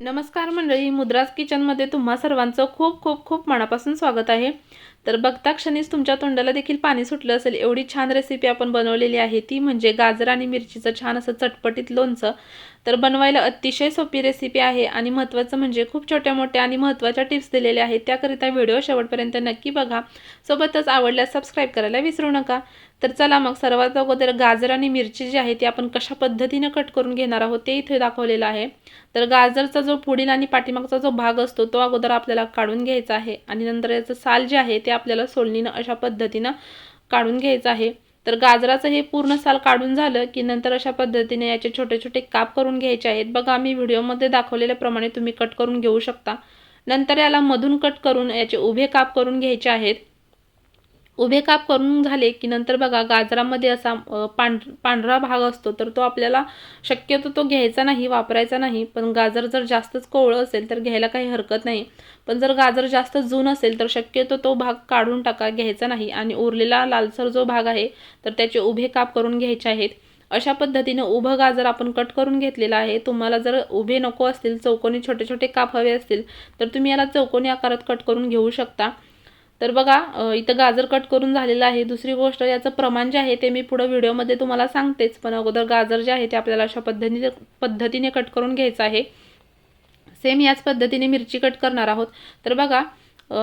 नमस्कार मंडळी मुद्राज किचनमध्ये तुम्हा सर्वांचं खूप खूप खूप मनापासून स्वागत आहे. तर बघता क्षणीच तुमच्या तोंडाला देखील पाणी सुटलं असेल. एवढी छान रेसिपी आपण बनवलेली आहे ती म्हणजे गाजर आणि मिरचीचं छान असं चटपटीत लोणचं. तर बनवायला अतिशय सोपी रेसिपी आहे आणि महत्त्वाचं म्हणजे खूप छोट्या मोठ्या आणि महत्त्वाच्या टिप्स दिलेल्या आहेत. त्याकरिता व्हिडिओ शेवटपर्यंत नक्की बघा. सोबतच आवडल्यास सबस्क्राईब करायला विसरू नका. तर चला मग सर्वात अगोदर गाजर आणि मिरची जी आहे ती आपण कशा पद्धतीनं कट करून घेणार आहोत ते इथे दाखवलेलं आहे. तर गाजरचा जो पुढील आणि पाठीमागचा जो भाग असतो तो अगोदर आपल्याला काढून घ्यायचा आहे आणि नंतर याचं साल जे आहे ते आपल्याला सोलणीनं अशा पद्धतीनं काढून घ्यायचं आहे. तर गाजराचं हे पूर्ण साल काढून झालं की नंतर अशा पद्धतीने याचे छोटे छोटे काप करून घ्यायचे आहेत. बघा मी व्हिडिओमध्ये दाखवलेल्याप्रमाणे तुम्ही कट करून घेऊ शकता. नंतर याला मधून कट करून याचे उभे काप करून घ्यायचे आहेत. उभे काप करून झाले की नंतर बघा गाजरामध्ये असा पांढ पांढरा भाग असतो तर तो आपल्याला शक्यतो तो घ्यायचा नाही वापरायचा नाही. पण गाजर जर जास्तच कोवळं असेल तर घ्यायला काही हरकत नाही. पण जर गाजर जास्त जून असेल तर शक्यतो तो भाग काढून टाका घ्यायचा नाही. आणि उरलेला लालसर जो भाग आहे तर त्याचे उभे काप करून घ्यायचे आहेत. अशा पद्धतीने उभं गाजर आपण कट करून घेतलेला आहे. तुम्हाला जर उभे नको असतील चौकोनी छोटे छोटे काप हवे असतील तर तुम्ही याला चौकोनी आकारात कट करून घेऊ शकता. तर बघा इथं गाजर कट करून झालेलं आहे. दुसरी गोष्ट याचं प्रमाण जे आहे ते मी पुढं व्हिडिओमध्ये तुम्हाला सांगतेच. पण अगोदर गाजर जे आहे ते आपल्याला अशा पद्धतीने पद्धतीने कट करून घ्यायचं आहे. सेम याच पद्धतीने मिरची कट करणार आहोत. तर बघा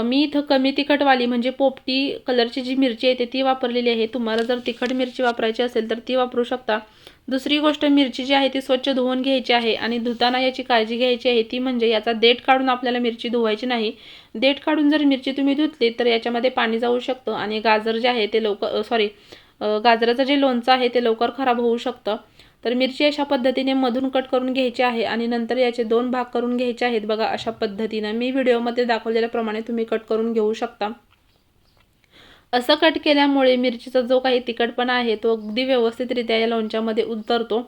मी इथं कमी तिखटवाली म्हणजे पोपटी कलरची जी मिरची आहे ती वापरलेली आहे. तुम्हाला जर तिखट मिरची वापरायची असेल तर ती वापरू शकता. दुसरी गोष्ट मिरची जी आहे ती स्वच्छ धुवून घ्यायची आहे आणि धुताना याची काळजी घ्यायची आहे ती म्हणजे याचा देठ काढून आपल्याला मिरची धुवायची नाही. देठ काढून जर मिरची तुम्ही धुतली तर याच्यामध्ये पाणी जाऊ शकतं आणि गाजर जे आहे ते लवकर सॉरी गाजराचं जे लोणचं आहे ते लवकर खराब होऊ शकतं. तर मिरची अशा पद्धतीने मधून कट करून घ्यायची आहे आणि नंतर याचे दोन भाग करून घ्यायचे आहेत. बघा अशा पद्धतीनं मी व्हिडिओमध्ये दाखवलेल्याप्रमाणे तुम्ही कट करून घेऊ शकता. असं कट केल्यामुळे मिरचीचा जो काही तिखटपणा आहे तो अगदी व्यवस्थितरित्या या लोणच्यामध्ये उतरतो.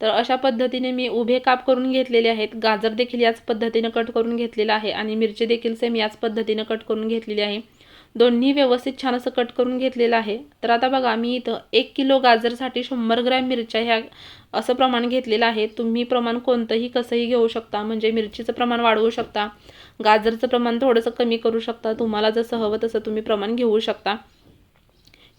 तर अशा पद्धतीने मी उभे काप करून घेतलेले आहेत. गाजर देखील याच पद्धतीनं कट करून घेतलेला आहे आणि मिरची देखील सेम याच पद्धतीनं कट करून घेतलेली आहे. दोन्ही व्यवस्थित छान असं कट करून घेतलेलं आहे. तर आता बघा मी इथं एक किलो गाजरसाठी शंभर ग्रॅम मिरच्या ह्या असं प्रमाण घेतलेलं आहे. तुम्ही प्रमाण कोणतंही कसंही घेऊ शकता म्हणजे मिरचीचं प्रमाण वाढवू शकता गाजरचं प्रमाण थोडंसं कमी करू शकता तुम्हाला जसं हवं तसं तुम्ही प्रमाण घेऊ शकता.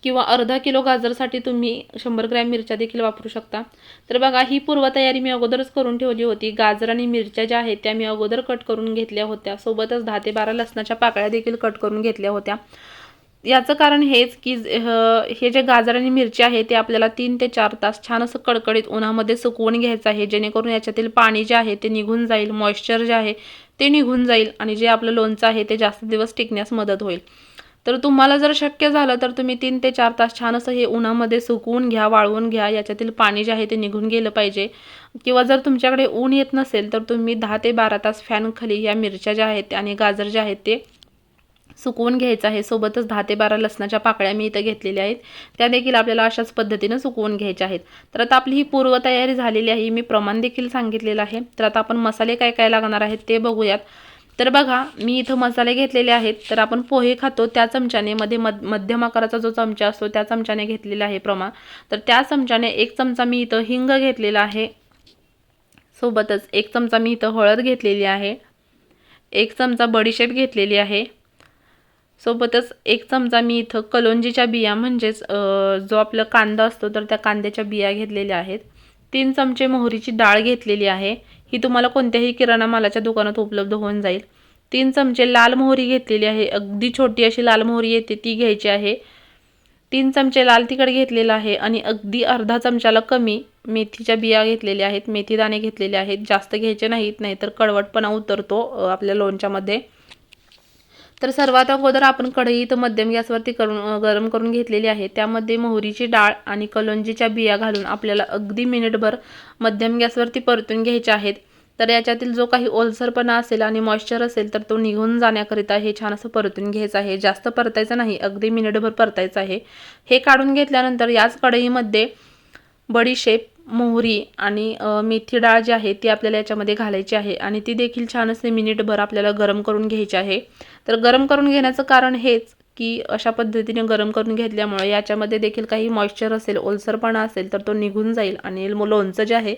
किंवा अर्धा किलो गाजरसाठी तुम्ही शंभर ग्रॅम मिरच्या देखील वापरू शकता. तर बघा ही पूर्वतयारी मी अगोदरच करून ठेवली होती. गाजर आणि मिरच्या ज्या आहेत त्या मी अगोदर कट करून घेतल्या होत्या. सोबतच दहा ते बारा लसणाच्या पाकळ्या देखील कट करून घेतल्या होत्या. याचं कारण हेच की हे जे गाजर आणि मिरची आहे ते आपल्याला तीन ते चार तास छान असं कडकडीत उन्हामध्ये सुकवून घ्यायचं आहे. जेणेकरून याच्यातील पाणी जे आहे ते निघून जाईल मॉइश्चर जे आहे ते निघून जाईल आणि जे आपलं लोणचं आहे ते जास्त दिवस टिकण्यास मदत होईल. तर तुम्हाला जर शक्य झालं तर तुम्ही तीन ते चार तास छान असं हे उन्हामध्ये सुकवून घ्या वाळवून घ्या. याच्यातील पाणी जे आहे ते निघून गेलं पाहिजे. किंवा जर तुमच्याकडे ऊन येत नसेल तर तुम्ही दहा ते बारा तास फॅनखाली या मिरच्या ज्या आहेत आणि गाजर जे आहेत ते सुकवून घ्यायचं आहे. सोबतच दहा ते बारा लसणाच्या पाकळ्या मी इथं घेतलेल्या आहेत. त्या देखील आपल्याला अशाच पद्धतीनं सुकवून घ्यायच्या आहेत. तर आता आपली ही पूर्वतयारी झालेली आहे. मी प्रमाण देखील सांगितलेलं आहे. तर आता आपण मसाले काय काय लागणार आहेत ते बघूयात. तर बघा मी इथं मसाले घेतलेले आहेत तर आपण पोहे खातो त्या चमच्याने मध्ये मध मध्यम आकाराचा जो चमचा असतो त्या चमच्याने घेतलेला आहे प्रमाण. तर त्या चमच्याने एक चमचा मी इथं हिंग घेतलेला आहे. सोबतच एक चमचा मी इथं हळद घेतलेली आहे. एक चमचा बडीशेप घेतलेली आहे. सोबतच एक चमचा मी इथं कलोंजीच्या बिया म्हणजेच जो आपला कांदा असतो तर त्या कांद्याच्या बिया घेतलेल्या आहेत. तीन चमचे मोहरीची डाळ घेतलेली आहे. ही तुम्हाला कोणत्याही किराणा मालाच्या दुकानात उपलब्ध होऊन जाईल. तीन चमचे लाल मोहरी घेतलेली आहे. अगदी छोटी अशी लाल मोहरी येते ती घ्यायची आहे. तीन चमचे लाल तिखट घेतलेलं आहे आणि अगदी अर्धा चमच्याला कमी मेथीच्या बिया घेतलेल्या आहेत. मेथी दाणे घेतलेले आहेत. जास्त घ्यायचे नाहीत नाहीतर कडवटपणा उतरतो आपल्या लोणच्यामध्ये. तर सर्वात अगोदर आपण कढई तर मध्यम गॅसवरती करून गरम करून घेतलेली आहे. त्यामध्ये मोहरीची डाळ आणि कलोंजीच्या बिया घालून आपल्याला अगदी मिनिटभर मध्यम गॅसवरती परतून घ्यायचे आहेत. तर याच्यातील जो काही ओलसरपणा असेल आणि मॉइश्चर असेल तर तो निघून जाण्याकरिता हे छान असं परतून घ्यायचं आहे. जास्त परतायचं नाही अगदी मिनिटभर परतायचं आहे. हे काढून घेतल्यानंतर याच कढईमध्ये बडीशेप मोहरी आणि मेथी डाळ जी आहे ती आपल्याला याच्यामध्ये घालायची आहे आणि ती देखील छान असते मिनिटभर आपल्याला गरम करून घ्यायची आहे. तर गरम करून घेण्याचं कारण हेच की अशा पद्धतीने गरम करून घेतल्यामुळे याच्यामध्ये देखील काही मॉइश्चर असेल ओलसरपणा असेल तर तो निघून जाईल आणि लोणचं जे आहे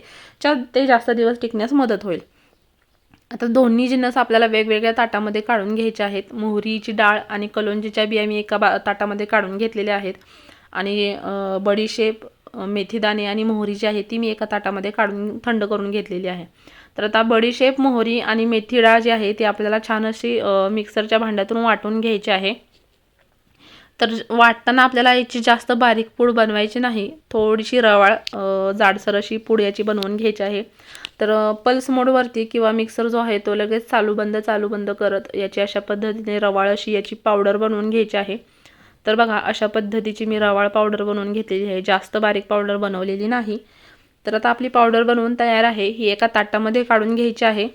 ते जास्त दिवस टिकण्यास मदत होईल. आता दोन्ही जिन्नस आपल्याला वेगवेगळ्या ताटामध्ये काढून घ्यायचे आहेत. मोहरीची डाळ आणि कलोंजीच्या बिया मी एका बा ताटामध्ये काढून घेतलेल्या आहेत. आणि बडीशेप मेथीदाणे आणि मोहरी जी आहे ती मी एका ताटामध्ये काढून थंड करून घेतलेली आहे. तर आता बडीशेप मोहरी आणि मेथी डाळ जी आहे ती आपल्याला छान अशी मिक्सरच्या भांड्यातून वाटून घ्यायची आहे. तर वाटताना आपल्याला याची जास्त बारीक पूड बनवायची नाही थोडीशी रवाळ जाडसर अशी पूड याची बनवून घ्यायची आहे. तर पल्स मोडवरती किंवा मिक्सर जो आहे तो लगेच चालू बंद चालू बंद करत याची अशा पद्धतीने रवाळ अशी याची पावडर बनवून घ्यायची आहे. तर बघा अशा पद्धतीची मी रवाळ पावडर बनवून घेतलेली आहे. जास्त बारीक पावडर बनवलेली नाही. तर आता आपली पावडर बनवून तयार आहे. ही एका ताटामध्ये काढून घ्यायची आहे.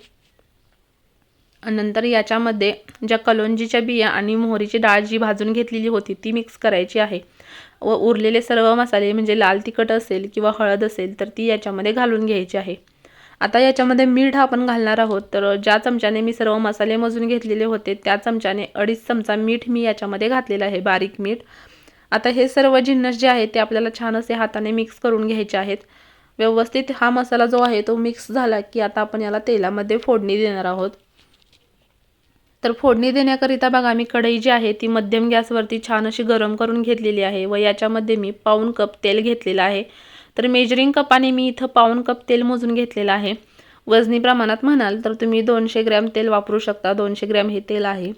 नंतर याच्यामध्ये ज्या कलोंजीच्या बिया आणि मोहरीची डाळ जी भाजून घेतलेली होती ती मिक्स करायची आहे. व उरलेले सर्व मसाले म्हणजे लाल तिखट असेल किंवा हळद असेल तर ती याच्यामध्ये घालून घ्यायची आहे. आता याच्यामध्ये मीठ आपण घालणार आहोत. तर ज्या चमच्याने मी सर्व मसाले मजून घेतलेले होते त्या चमच्याने अडीच चमचा मीठ मी याच्यामध्ये घातलेलं आहे बारीक मीठ. आता हे सर्व जिन्नस जे आहेत ते आपल्याला छान असे हाताने मिक्स करून घ्यायचे आहेत. व्यवस्थित हा मसाला जो आहे तो मिक्स झाला की आता आपण याला तेलामध्ये फोडणी देणार आहोत. तर फोडणी देण्याकरिता बघा मी कढई जी आहे ती मध्यम गॅसवरती छान अशी गरम करून घेतलेली आहे व याच्यामध्ये मी पाऊन कप तेल घेतलेलं आहे. तर मेजरिंग कपाने मी इथं पाऊन कप तेल मोजून घेतलेलं आहे. वजनी प्रमाणात म्हणाल तर तुम्ही दोनशे ग्रॅम तेल वापरू शकता. दोनशे ग्रॅम हे तेल आहे.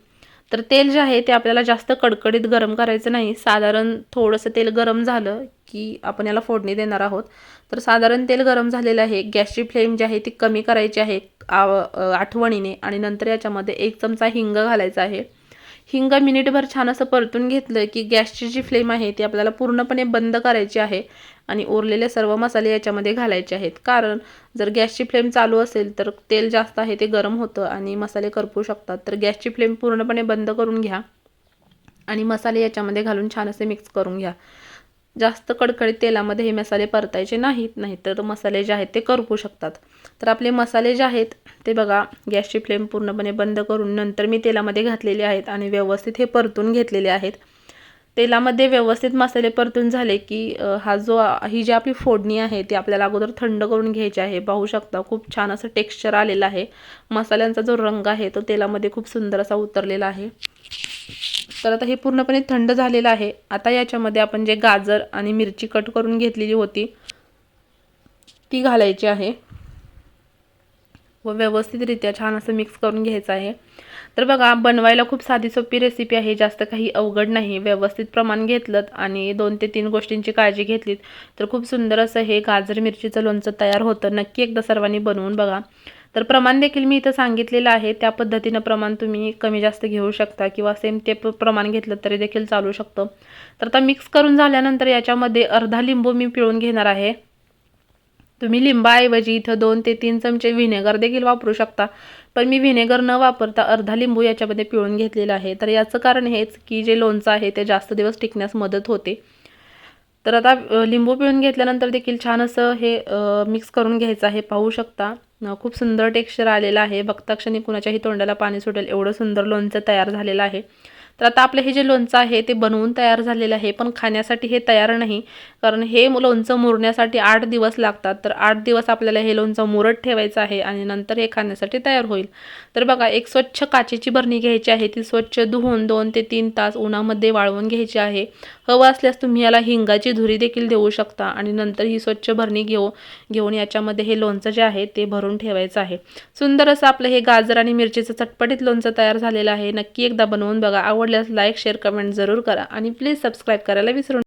तर तेल जे आहे ते आपल्याला जास्त कडकडीत गरम करायचं नाही. साधारण थोडंसं तेल गरम झालं की आपण याला फोडणी देणार आहोत. तर साधारण तेल गरम झालेलं आहे. गॅसची फ्लेम जी आहे ती कमी करायची आहे आव आठवणीने आणि नंतर याच्यामध्ये एक चमचा हिंग घालायचा आहे. हिंग मिनिटभर छान असं परतून घेतलं की गॅसची जी फ्लेम आहे ती आपल्याला पूर्णपणे बंद करायची आहे आणि उरलेले सर्व मसाले याच्यामध्ये घालायचे आहेत. कारण जर गॅसची फ्लेम चालू असेल तर तेल जास्त आहे ते गरम होतं आणि मसाले करपू शकतात. तर गॅसची फ्लेम पूर्णपणे बंद करून घ्या आणि मसाले याच्यामध्ये घालून छान असे मिक्स करून घ्या. जास्त कडकडीत तेलामध्ये हे मसाले परतायचे नाहीत नाही तर मसाले जे आहेत ते करपू शकतात. तर आपले मसाले जे आहेत ते बघा गॅसची फ्लेम पूर्णपणे बंद करून नंतर मी तेलामध्ये घातलेले आहेत आणि व्यवस्थित हे परतून घेतलेले आहेत. तेलामध्ये व्यवस्थित मसाले परतून झाले की हा जो ही जी आपली फोडणी आहे ती आपल्याला अगोदर थंड करून घ्यायची आहे. पाहू शकता खूप छान असं टेक्स्चर आलेलं आहे. मसाल्यांचा जो रंग आहे तो तेलामध्ये खूप सुंदर असा उतरलेला आहे. तर आता हे पूर्णपणे थंड झालेलं आहे. आता याच्यामध्ये आपण जे गाजर आणि मिरची कट करून घेतलेली होती ती घालायची आहे. व व्यवस्थितरित्या छान असं मिक्स करून घ्यायचं आहे. तर बघा बनवायला खूप साधी सोपी रेसिपी आहे जास्त काही अवघड नाही. व्यवस्थित प्रमाण घेतलं आणि दोन ते तीन गोष्टींची काळजी घेतलीत. तर खूप सुंदर असं हे गाजर मिरचीचं लोणचं तयार होतं. नक्की एकदा सर्वांनी बनवून बघा. तर प्रमाण देखील मी इथं सांगितलेलं आहे. त्या पद्धतीनं प्रमाण तुम्ही कमी जास्त घेऊ शकता किंवा सेम ते प्रमाण घेतलं तरी देखील चालू शकतं. तर आता मिक्स करून झाल्यानंतर याच्यामध्ये अर्धा लिंबू मी पिळून घेणार आहे. तुम्ही लिंबाऐवजी इथं दोन ते तीन चमचे व्हिनेगर देखील वापरू शकता. पण मी व्हिनेगर न वापरता अर्धा लिंबू याच्यामध्ये पिळून घेतलेला आहे. तर याचं कारण हेच की जे लोणचं आहे ते जास्त दिवस टिकण्यास मदत होते. तर आता लिंबू पिळून घेतल्यानंतर देखील छान असं हे मिक्स करून घ्यायचं आहे. पाहू शकता. खूप सुंदर टेक्स्चर आलेलं आहे. भक्ताक्षणी कुणाच्याही तोंडाला पाणी सुटेल. एवढं सुंदर लोणचं तयार झालेलं आहे. तर आता आपलं हे जे लोणचं आहे ते बनवून तयार झालेलं आहे. पण खाण्यासाठी हे तयार नाही. कारण हे लोणचं मुरण्यासाठी आठ दिवस लागतात. तर आठ दिवस आपल्याला हे लोणचं मुरत ठेवायचं आहे आणि नंतर हे खाण्यासाठी तयार होईल. तर बघा एक स्वच्छ काचेची भरणी घ्यायची आहे. ती स्वच्छ धुवून दोन ते तीन तास उन्हामध्ये वाळवून घ्यायची आहे. हवं असल्यास तुम्ही याला हिंगाची धुरी देखील देऊ शकता. आणि नंतर ही स्वच्छ भरणी घेऊ घेऊन याच्यामध्ये हे लोणचं जे आहे ते भरून ठेवायचं आहे. सुंदर असं आपलं हे गाजर आणि मिरचीचं चटपटीत लोणचं तयार झालेलं आहे. नक्की एकदा बनवून बघा. आवडल्यास लाईक शेअर कमेंट जरूर करा. आणि प्लीज सबस्क्राईब करायला विसरू